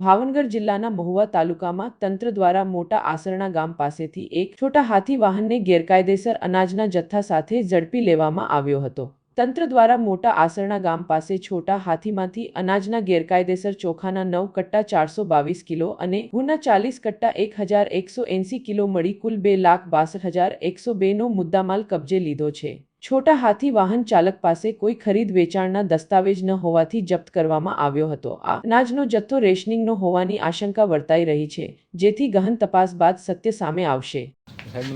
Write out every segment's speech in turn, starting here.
ભાવનગર જિલ્લાના મહુવા તાલુકામાં તંત્ર દ્વારા મોટા આસરણા ગામ પાસેથી એક છોટા હાથી વાહનને ગેરકાયદેસર અનાજના જથ્થા સાથે ઝડપી લેવામાં આવ્યો હતો. તંત્ર દ્વારા મોટા આસરણા ગામ પાસે છોટા હાથીમાંથી અનાજના ગેરકાયદેસર ચોખાના નવ કટ્ટા ચારસો બાવીસ કિલો અને ગુના ચાલીસ કટ્ટા એક હજાર એકસો એંસી કિલો મળી કુલ બે લાખ બાસઠ હજાર એકસો બેનો મુદ્દામાલ કબજે લીધો છે. છોટા હાથી વાહન ચાલક પાસે કોઈ ખરીદ વેચાણના દસ્તાવેજ ન હોવાથી જપ્ત કરવામાં આવ્યો હતો. આ અનાજનો જથ્થો રેશનિંગનો હોવાની આશંકા વર્તાઈ રહી છે, જેથી ગહન તપાસ બાદ સત્ય સામે આવશે.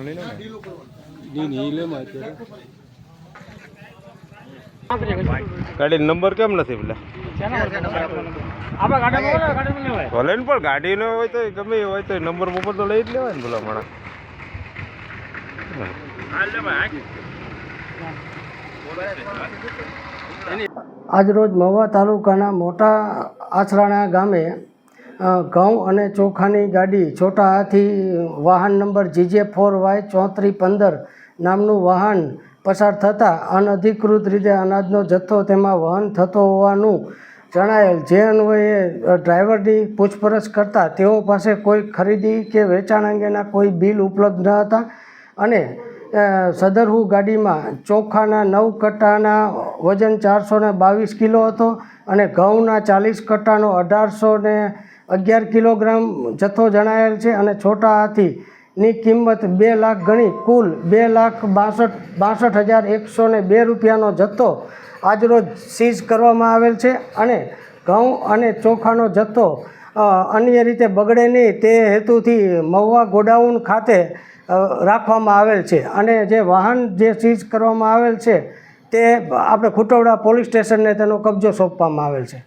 ને ગાડી નંબર કેમ નથી પેલા ભલે ને પણ ગાડીનો હોય તો ગમે હોય તો નંબર બંબર તો લઈ જ લેવાય ને પેલા માણસ. આજરોજ મહુવા તાલુકાના મોટા આછરાણા ગામે ઘઉં અને ચોખાની ગાડી છોટા હાથી, વાહન નંબર જીજે ફોર વાય ચોત્રી પંદર નામનું વાહન પસાર થતાં અનધિકૃત રીતે અનાજનો જથ્થો તેમાં વહન થતો હોવાનું જણાયેલ. જે અન્વયે ડ્રાઈવરની પૂછપરછ કરતાં તેઓ પાસે કોઈ ખરીદી કે વેચાણ અંગેના કોઈ બિલ ઉપલબ્ધ ન હતા અને સદરહુ ગાડીમાં ચોખાના નવ કટ્ટાના વજન ચારસો ને બાવીસ કિલો હતો અને ઘઉંના ચાલીસ કટ્ટાનો અઢારસો ને અગિયાર કિલોગ્રામ જથ્થો જણાયેલ છે અને છોટા હાથીની કિંમત બે લાખ ગણી, કુલ બે લાખ બાસઠ બાસઠ હજાર એકસો બે રૂપિયાનો જથ્થો આજરોજ સીઝ કરવામાં આવેલ છે અને ઘઉં અને ચોખાનો જથ્થો અન્ય રીતે બગડે નહીં તે હેતુથી મહુવા ગોડાઉન ખાતે રાખવામાં આવેલ છે. અને જે વાહન જે સીઝ કરવામાં આવેલ છે, તે આપણે ખોટોડા પોલીસ સ્ટેશનને તેનો કબજો સોંપવામાં આવેલ છે.